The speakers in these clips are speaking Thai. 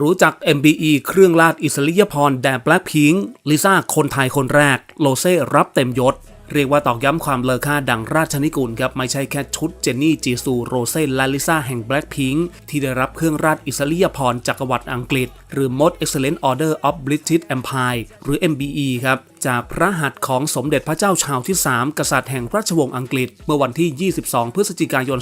รู้จัก MBE เครื่องราชอิสริยาภรณ์แด่แบล็คพิงค์ลิซ่าคนไทยคนแรก โลเซ่รับเต็มยศ เรียกว่าตอกย้ำความเลอค่าดังราชนิกุลครับ ไม่ใช่แค่ชุดเจนนี่จีซูโรเซ่และลิซ่าแห่งแบล็คพิงค์ที่ได้รับเครื่องราชอิสริยาภรณ์จักรวรรดิอังกฤษ หรือ Most Excellent Order of British Empire หรือ MBE ครับ จากพระหัตถ์ของสมเด็จพระเจ้าชาวที่ 3 กษัตริย์แห่งราชวงศ์อังกฤษ เมื่อวันที่ 22 พฤศจิกายน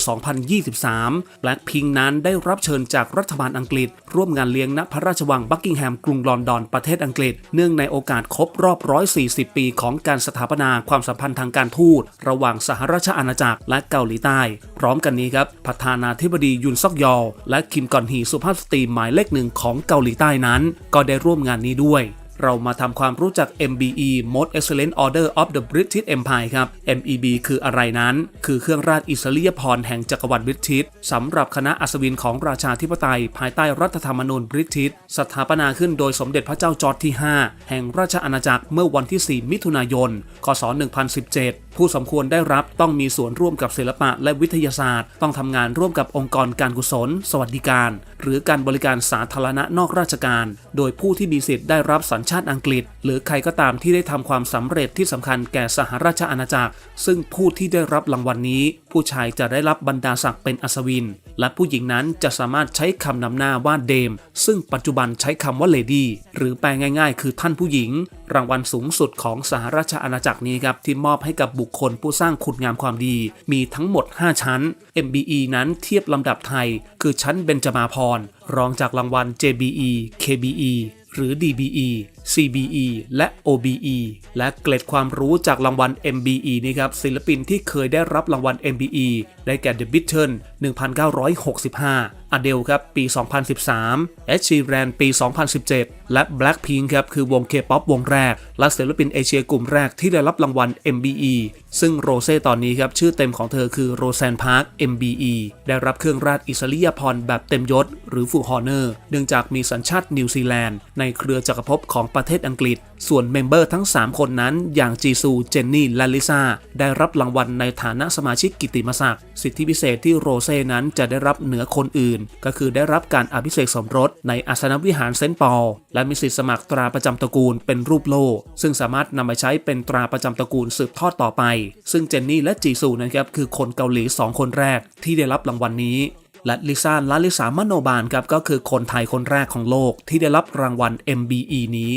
2023 Blackpink นั้นได้รับเชิญจากรัฐบาลอังกฤษ ร่วมงานเลี้ยงณพระราชวังบักกิงแฮมกรุงลอนดอนประเทศอังกฤษ เนื่องในโอกาสครบรอบ 140 ปีของการสถาปนาความสัมพันธ์ทางการทูต ระหว่างสหราชอาณาจักรและเกาหลีใต้ พร้อมกันนี้ครับประธานาธิบดียุนซอกยอลและคิมกอนฮีสุภาพสตรีหมายเลขหนึ่งของเกาหลีใต้นั้น ก็ได้ร่วมงานนี้ด้วย เรามาทำความรู้จัก MBE Most Excellent Order of the British Empire ครับ MEB คืออะไรนั้น คือเครื่องราชอิสริยาภรแห่งจักรวรรดิบริติชสำหรับคณะอัศวินของราชาธิปไตย ภายใต้รัฐธรรมนูญบริติชสถาปนาขึ้นโดยสมเด็จพระเจ้าจอร์จที่ 5 แห่งราชอาณาจักรเมื่อวันที่ 4 มิถุนายน คศ 1017 ผู้สมควรได้รับต้องมีส่วนร่วมกับศิลปะและวิทยาศาสตร์ ต้องทำงานร่วมกับองค์กรการกุศล สวัสดิการ หรือการบริการสาธารณะนอกราชการ โดยผู้ที่มีสิทธิ์ได้รับสัญชาติอังกฤษ หรือใครก็ตามที่ได้ทำความสำเร็จที่สำคัญแก่สหราชอาณาจักร ซึ่งผู้ที่ได้รับรางวัลนนี้ ผู้ชายจะได้รับบรรดาศักดิ์เป็นอัศวิน และผู้หญิงนั้นจะสามารถใช้คำนำหน้าว่าเดม ซึ่งปัจจุบันใช้คำว่าเลดี้หรือแปลง่าย ๆ คือท่านผู้หญิง รางวัลสูงสุดของสหราชอาณาจักรนี้ครับที่มอบให้กับบุคคลผู้สร้างคุณงามความดี มีทั้งหมด 5 ชั้น MBE นั้นเทียบลำดับไทย คือชั้นเบญจมาพรรองจากรางวัล JBE KBE หรือ DBE CBE และ OBE และเกล็ดความรู้จากรางวัล MBE นี่ครับศิลปินที่เคยได้รับรางวัล MBE ได้แก่ The Beatles 1965 Adele ครับปี 2013 Ed Sheeran ปี 2017 และ Blackpink ครับคือวง K-POP วงแรก และศิลปินเอเชียกลุ่มแรกที่ได้รับรางวัล MBE ซึ่งโรเซ่ตอนนี้ครับชื่อเต็มของเธอคือโรแซนพาร์ค MBE ได้รับเครื่องราชอิสริยาภรณ์แบบเต็มยศ หรือฟูฮอเนอร์เนื่องจากมีสัญชาตินิวซีแลนด์ ในเครือจักรภพของประเทศอังกฤษ ส่วนเมมเบอร์ทั้ง 3 คนนั้น อย่างจีซู เจนนี่ และลิซ่า ได้รับรางวัลในฐานะสมาชิกกิตติมศักดิ์สิทธิพิเศษที่โรเซ่นั้นจะได้รับเหนือคนอื่นก็คือได้รับการอภิเษกสมรสในอาสนวิหารเซนต์ปอล และมีสิทธิสมัครตราประจำตระกูลเป็นรูปโล่ซึ่งสามารถนำมาใช้เป็นตราประจำตระกูลสืบทอดต่อไป ซึ่งเจนนี่และจีซูนะครับคือคนเกาหลี 2 คนแรกที่ได้รับรางวัลนี้และลิซ่าและลิสามโนบานครับก็คือคนไทยคนแรกของโลกที่ได้รับรางวัล MBE นี้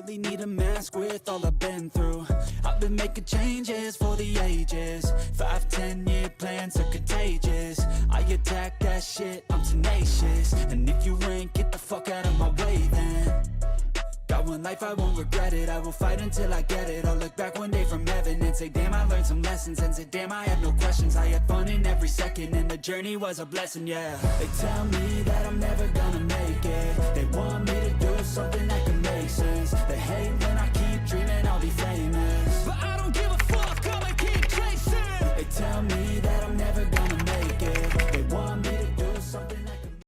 really need a mask with all I've been through. I've been making changes for the ages. Five, ten year plans are contagious. I attack that shit, I'm tenacious. And if you ain't, get the fuck out of my way then. Got one life, I won't regret it. I will fight until I get it. I'll look back one day from heaven and say, Damn, I learned some lessons. And say, Damn, I had no questions. I had fun in every second, and the journey was a blessing, yeah. They tell me that I'm never gonna make it. They